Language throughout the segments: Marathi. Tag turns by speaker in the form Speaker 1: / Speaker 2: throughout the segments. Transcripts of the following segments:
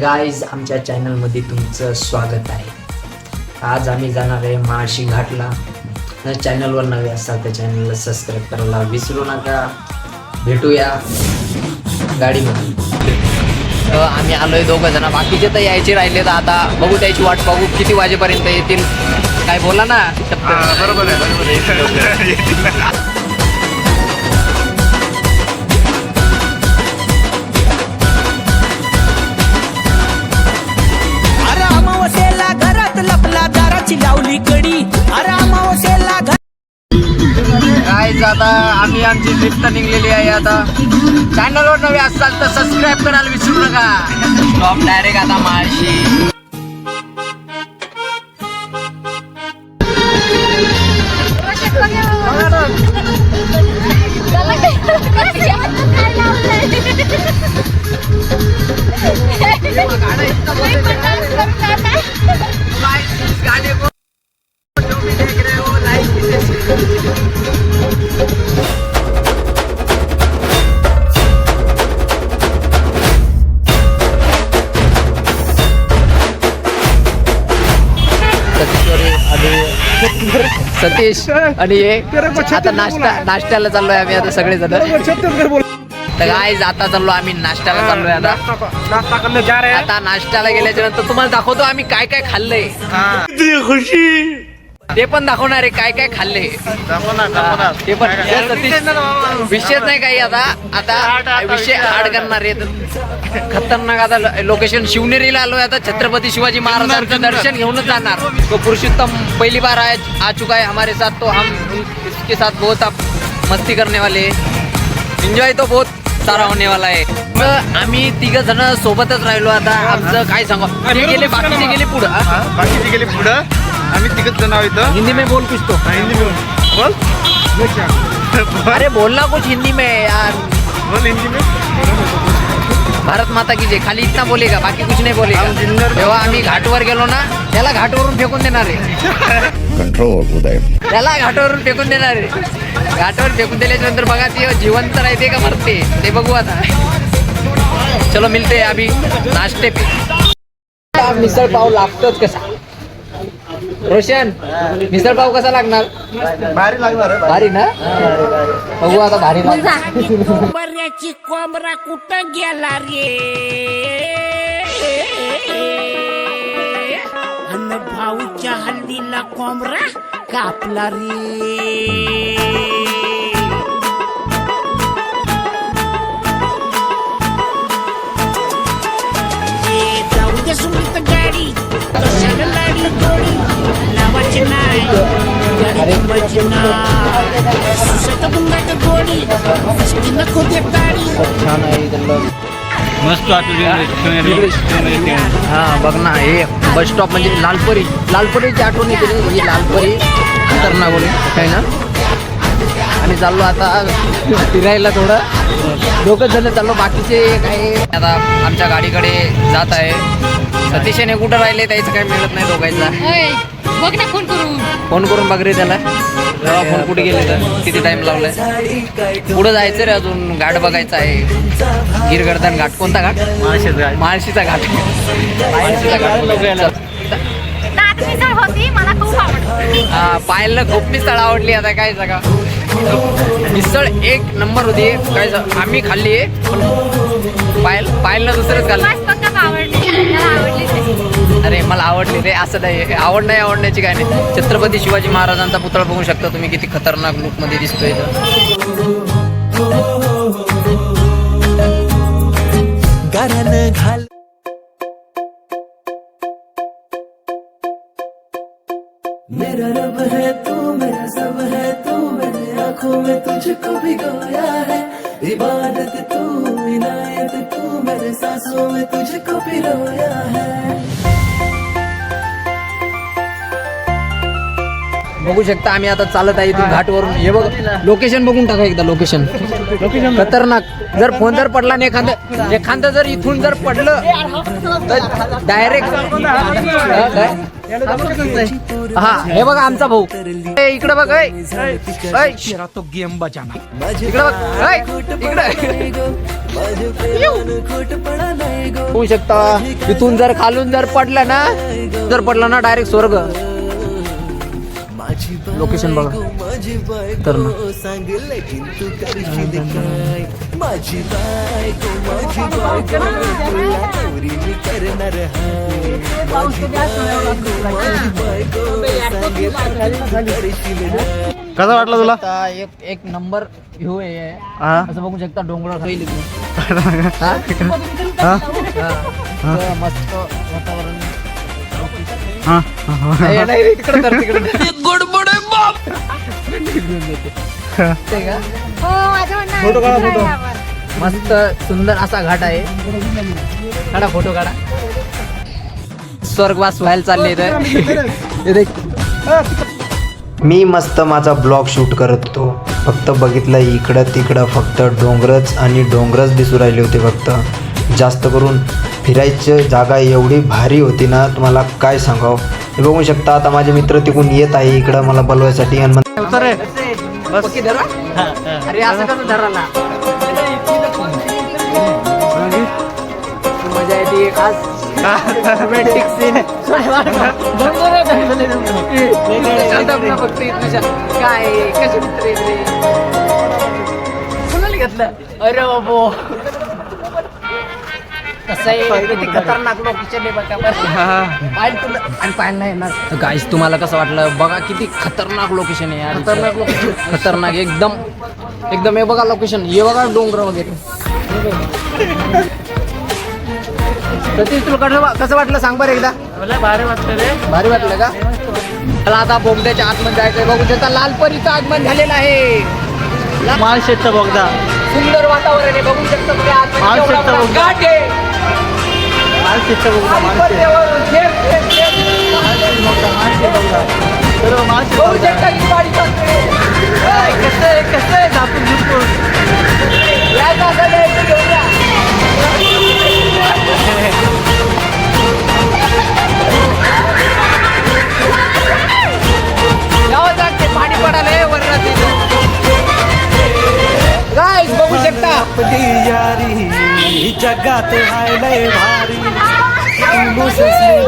Speaker 1: गाईज आमच्या चॅनलमध्ये तुमचं स्वागत आहे. आज आम्ही जाणार आहे महाशी घाटला. जर चॅनलवर नवे असाल तर चॅनलला सबस्क्राईब करायला विसरू नका. भेटूया गाडीमध्ये. तर आम्ही आलोय दोघं जण. बाकीचे तर यायचे राहिले तर आता बघू त्याची वाट बघू किती वाजेपर्यंत येतील. काय बोला ना
Speaker 2: बरोबर आहे बरोबर
Speaker 1: मस्त निघलेली आहे आता. चॅनलवर नवे असाल तर सबस्क्राईब करायला विसरू नका. स्टॉप डायरेक्ट आता महाशी सतीश आणि हे. आता नाश्ता नाश्त्याला चाललोय आम्ही आता सगळे जण तर काय आता चाललो आम्ही नाश्त्याला चाललोय आता.
Speaker 2: नाश्ता करने जा रहे हैं
Speaker 1: आता नाश्त्याला गेल्याच्यानंतर तुम्हाला दाखवतो आम्ही काय काय खाल्लंय.
Speaker 2: खुशी.
Speaker 1: ते पण दाखवणार आहे काय काय खाल्ले. ते पण विषयच नाही काही आता. आता विषय हार्ड करणार आहे खतरनाक आता लोकेशन शिवनेरीला आलोय आता छत्रपती शिवाजी महाराजांचं दर्शन घेऊनच जाणार. तो पुरुषोत्तम पहली बार आया आ चुका है हमारे साथ तो हम इसके साथ बहुत आप मस्ती करने वाले एन्जॉय तो बहुत सारा होने वाला आहे आम्ही तिघ जण सोबतच राहिलो आता. आमचं काय सांगा? गेले बाकीचे गेले पुढं?
Speaker 2: बाकीचे गेले पुढं. आम्ही तिघच जण आहोत इथं.
Speaker 1: हिंदी में बोल कुछ तो.
Speaker 2: हिंदी में बोल.
Speaker 1: अरे बोलना कुछ हिंदी में यार.
Speaker 2: बोल हिंदी में.
Speaker 1: भारत माता की जय. खाली इतना बोलेगा बाकी कुछ नाही बोलेगा. तेव्हा आम्ही घाटवर गेलो ना त्याला घाटवरून फेकून देणार आहे.
Speaker 3: उदय
Speaker 1: त्याला घाटावरून फेकून देणार आहे. घाटावर फेकून दिल्याच्या नंतर बघा ते जिवंत राहते का मरते ते बघू आता. चलो मिलते हैं अभी नाश्ते पे. मिसळ पाव लागतोच कसा? रोशन मिसळ पाव कसा लागणार?
Speaker 2: भारी लागणार
Speaker 1: भारी ना? बघू आता भारी
Speaker 4: बऱ्याची कोंबरा कुठं गेला रे? अन भाऊच्या हल्दीला कोंबरा कापला रे. जाऊ दे सुनीत गाडी. कशाला लाडी गोडी
Speaker 2: मस्त
Speaker 1: हा. बघ ना हे बस स्टॉप म्हणजे लालपरी. लालपरीची आठवण येते ही लालपरी. खतरनाक बोली आहे ना? आणि चाललो आता फिरायला थोडं. दोघं जण चाललो बाकीचे काय आता आमच्या गाडीकडे जात आहे. सतीशने कुठं राहिले त्याचं काही मिळत नाही दोघांचा.
Speaker 5: बघ ना फोन करून.
Speaker 1: फोन करून बघ रे त्याला. तेव्हा फोन कुठे गेले तर? किती टाइम लावलाय? पुढं जायचं रे अजून घाट बघायचा आहे. गिरगर्दन घाट. कोणता घाट? माळशीचा घाट. माळशीचा घाट.
Speaker 5: दात मिसळ होती मला खूप आवडते
Speaker 1: हा, पायलला खूप मिसळ आवडली आता काय सगळा मिसळ एक नंबर होती. काय आम्ही खाल्ली. आहे पायल पायलला दुसरंच खाल्लं.
Speaker 5: मस्त पक्का आवडली. मला आवडली नाही.
Speaker 1: अरे मला आवडली रे असं नाही. आवड नाही आवडण्याची काय नाही. छत्रपती शिवाजी महाराजांचा पुतळा बघू शकता तुम्ही किती खतरनाक लुकमध्ये दिसतोय
Speaker 4: घाल.
Speaker 6: मेरा रब है तू मेरा सब है तू मेरे आंखों में तुझको भिगोया है। इबादत तू इनायत तू मेरे सांसों में तुझको पिरोया है।
Speaker 1: बघू शकता आम्ही आता चालत आहे इथून घाटवरून. हे बघ लोकेशन बघून टाका एकदा लोकेशन खतरनाक. जर फोन जर पडला नाही एखादं एखादं जर इथून जर पडलं तर डायरेक्ट हा हे बघा आमचा भाऊ. इकडे इकडं बघ
Speaker 4: तो गेम बजाना
Speaker 1: इकडे बघ इकडे. होऊ शकता. इथून जर खालून जर पडलं ना जर पडलं ना डायरेक्ट स्वर्ग. लोकेशन बघा. तर
Speaker 2: कसा वाटला तुला
Speaker 1: एक एक नंबर व्ह्यू आहे
Speaker 2: हा
Speaker 1: असं बघू शकता डोंगर
Speaker 2: हा? हा?
Speaker 1: मस्त वातावरण
Speaker 2: हा?
Speaker 1: तिकडं ते का?
Speaker 5: माझं म्हणणं आहे.
Speaker 1: मस्त सुंदर असा घाट आहे काढा फोटो काढा स्वर्गवास व्हायला चालले इथं. हे देख.
Speaker 3: मी मस्त माझा ब्लॉग शूट करत होतो फक्त बघितलं इकडं तिकडं फक्त डोंगरच आणि डोंगरच दिसू राहिले होते फक्त जास्त करून फिरायची जागा एवढी भारी होती ना तुम्हाला काय सांगावं? हे बघू शकता आता माझे मित्र तिकडून येत आहे इकडं मला बोलवायसाठी आणि
Speaker 1: मजा येते खास रोमॅन्टिक सीन फक्त काय कसे मित्र घेतलं? अरे बाबो. कसं आहे किती खतरनाक लोकेशन आहे बघा बरं. पाहिलं तुला आणि पाहायला नाही येणार. तर गाईस तुम्हाला कसं वाटलं? बघा किती खतरनाक लोकेशन आहे यार खतरनाक लोकेशन खतरनाक एकदम. एकदम हे बघा लोकेशन हे बघा डोंगर वगैरे. सतीश तुला कसं कसं वाटलं? सांग बरं एकदा.
Speaker 2: भारी वाटतं रे.
Speaker 1: भारी वाटलं का? मला आता बोगद्याच्या आतमध्ये जायचंय. बघू शकता लालपरीचं आगमन झालेलं आहे.
Speaker 2: माळशेतचा बोगदा.
Speaker 1: सुंदर वातावरण आहे बघू शकता. घाट आहे. बघू शकता की गाडी चालते. काय, कसं आहे कसं आहे झापून झुपून यायचं असं
Speaker 6: जगात हाय लय भारी.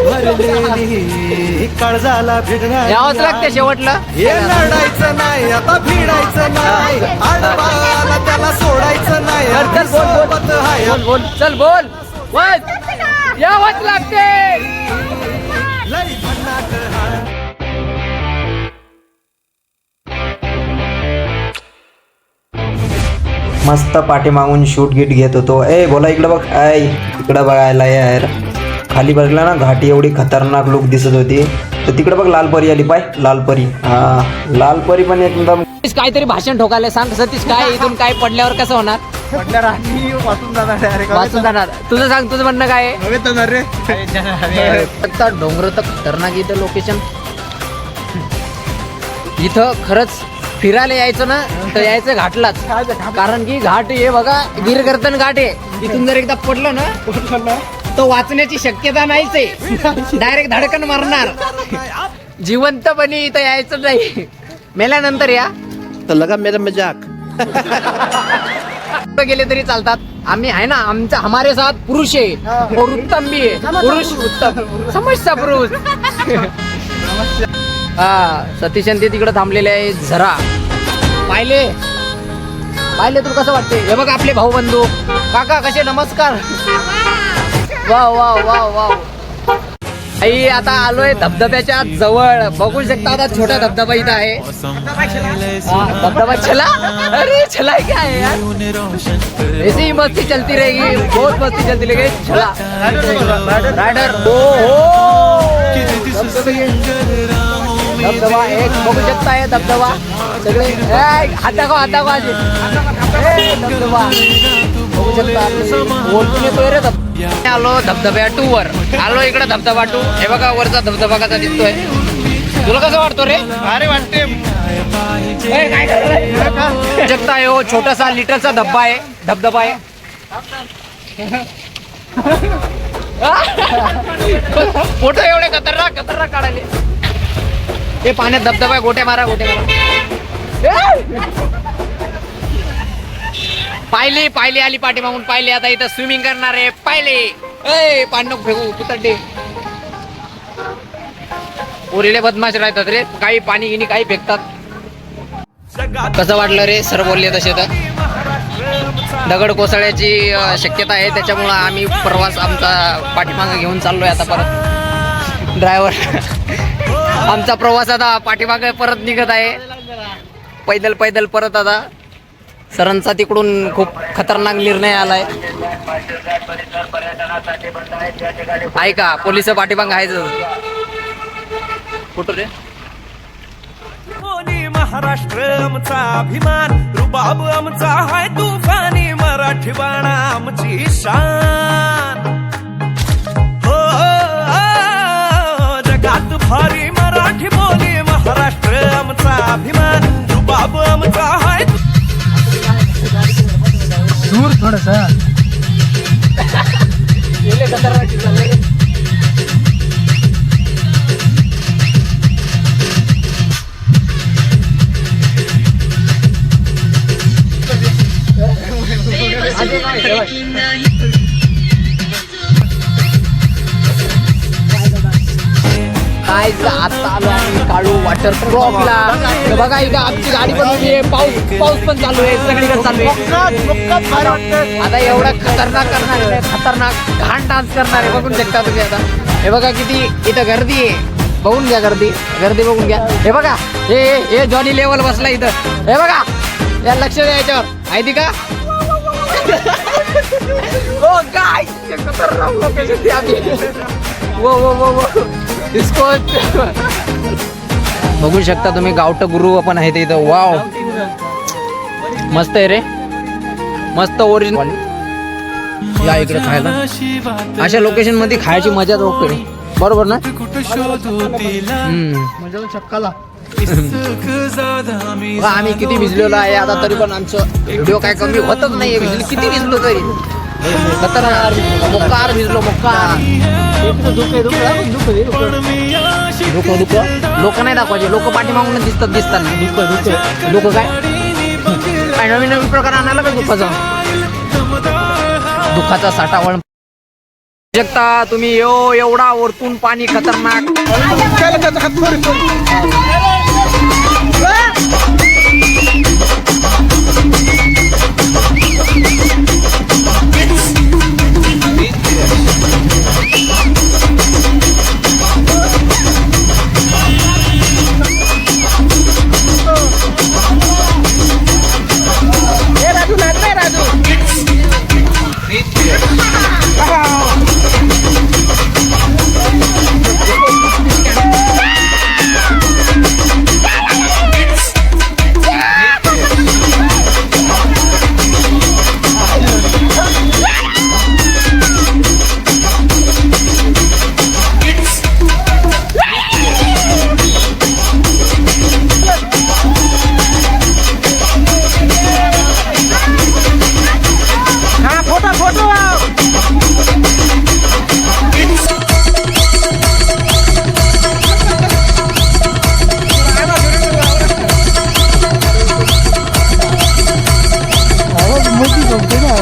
Speaker 6: भरलेली. काळजाला भिडणार
Speaker 1: यावंच लागते शेवटला.
Speaker 6: हे लढायचं नाही आता भिडायचं नाही. आडवाला त्याला सोडायचं नाही.
Speaker 1: चल बोल बोल.
Speaker 6: हाय.
Speaker 1: बोल बोल. चल बोल. बोल यावंच लागते.
Speaker 3: मस्त पाठीमागून शूट गीट घेत होतो. ए बोला इकडं बघ. ऐ इकडं बघायला यार. खाली बघला ना घाटी एवढी खतरनाक लुक दिसत होती. तर तिकडं बघ लालपरी आली पाय. लालपरी हा लालपरी पण एकदम
Speaker 1: काहीतरी भाषण ठोकायला सांग सतीश काय इथून काय पडल्यावर कसं होणार?
Speaker 2: म्हटलं रात्री वाचून जाणार डायरेक्ट
Speaker 1: वाचून जाणार. तुझं सांग तुझं म्हणणं काय आहे?
Speaker 2: हवेत जाणार रे
Speaker 1: आता डोंगर तर खतरनाक इथं लोकेशन इथं खरंच फिरायला यायचं ना तर यायचं घाटलाच. कारण की घाट हे बघा गिरगर्दन घाट आहे. इथून जर एकदा पडलं ना तो वाचण्याची शक्यता नाहीच आहे. डायरेक्ट धडकन मारणार. जिवंतपणे इथं यायचं नाही. मेल्यानंतर या.
Speaker 2: तर लगा मेरा मजाक.
Speaker 1: गेले तरी चालतात. आम्ही आहे ना आमचा हमारे साथ पुरुष आहे. और उत्तम भी आहे. पुरुष उत्तम. समजता पुरुष. हा सतीश ते तिकडे थांबलेले आहे झरा. पाहिले? पाहिले तुला कसं वाटते हे बघ आपले भाऊ बंधू. काका कसे? नमस्कार. वा वा वा वा आई आता आलोय धबधब्याच्या जवळ. बघू शकता आता छोटा धबधबा इथं आहे. धबधबा छला? अरे छला काय यार? ही मस्ती चलती रहेगी बहुत मस्ती चलती रहेगी छला. राइडर ओ धबधबा एक बघू शकता हे धबधबा. सगळे हात दाखव हात दाखव धबधबा. बघू शकता आलो धबधब्या टू वर. आलो इकडे धबधबा टू हे बघा वरचा धबधबा कसा दिसतोय. तुला कसं वाटतो रे?
Speaker 2: अरे वाटते?
Speaker 1: जगता आहे हो छोटासा लिटरचा धब्बा आहे. धबधबा आहे. फोटो एवढे खतरनाक खतरनाक काढायले. हे पाण्यात धबधबा आहे गोट्या मारा गोट्या मारा. पाहिले पाहिले आली पाठी मागून पाहिले आता इथं स्विमिंग करणार आहे. पाहिले ए पांडव फेकू कुतडे पोरीले बदमाश राहतात रे. काही पाणी गिनी काही फेकतात. कसं वाटलं रे सर बोलले तसे तर? दगड कोसळ्याची शक्यता आहे. त्याच्यामुळं आम्ही प्रवास आमचा पाठीमागं घेऊन चाललोय आता परत. ड्रायव्हर आमचा प्रवास आता पाठीमागं परत निघत आहे. पैदल पैदल परत आता. सरांचा तिकडून खूप खतरनाक निर्णय आलाय. ऐका पोलीस पाठीमाग आहेच कुठं रे?
Speaker 7: कोणी महाराष्ट्र आमचा अभिमान रुबाब आमचा हाय तुफानी मराठी बाणा आमची शान.
Speaker 1: काय ज- आता आलो आम्ही काळू वॉटर ला. बघा इथं आमची गाडी पण उभी आहे. पाऊस पाऊस पण चालू आहे. सगळीकडे चालू आहे. आता एवढा खतरनाक करणार आहे. खतरनाक घाण डान्स करणार आहे. बघून शकता तुम्ही आता. हे बघा किती इथं गर्दी आहे. बघून घ्या गर्दी. गर्दी बघून घ्या. हे बघा. हे हे- जॉनी लेवल बसला इथं. हे बघा. या लक्ष द्या याच्यावर. माहिती का? हो काय खतरनाक location ती आम्ही. वो वो वो वो. बघू शकता तुम्ही गावट गुरु पण आहे ते इथं. वाव मस्त आहे रे. मस्त ओरिजिनल या इकडे खायला. अशा लोकेशनमध्ये खायची मजा ओके बरोबर ना? आम्ही किती भिजलेलो आहे. आता तरी पण आमचं व्हिडिओ काय कमी होतच नाहीये. किती भिजलो तरी. खतरनाक मोकार भिजलो मोकार दुःख दुःख लोक नाही दाखवायचे लोक पाठीमागून दिसतात दिसताना दुःख दुःख लोक काय? काय नवीन नवीन प्रकार आणायला का दुःखाचा? दुःखाचा साठा वळ शकता तुम्ही यो एवढा वरतून पाणी खतरनाक.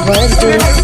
Speaker 2: was due.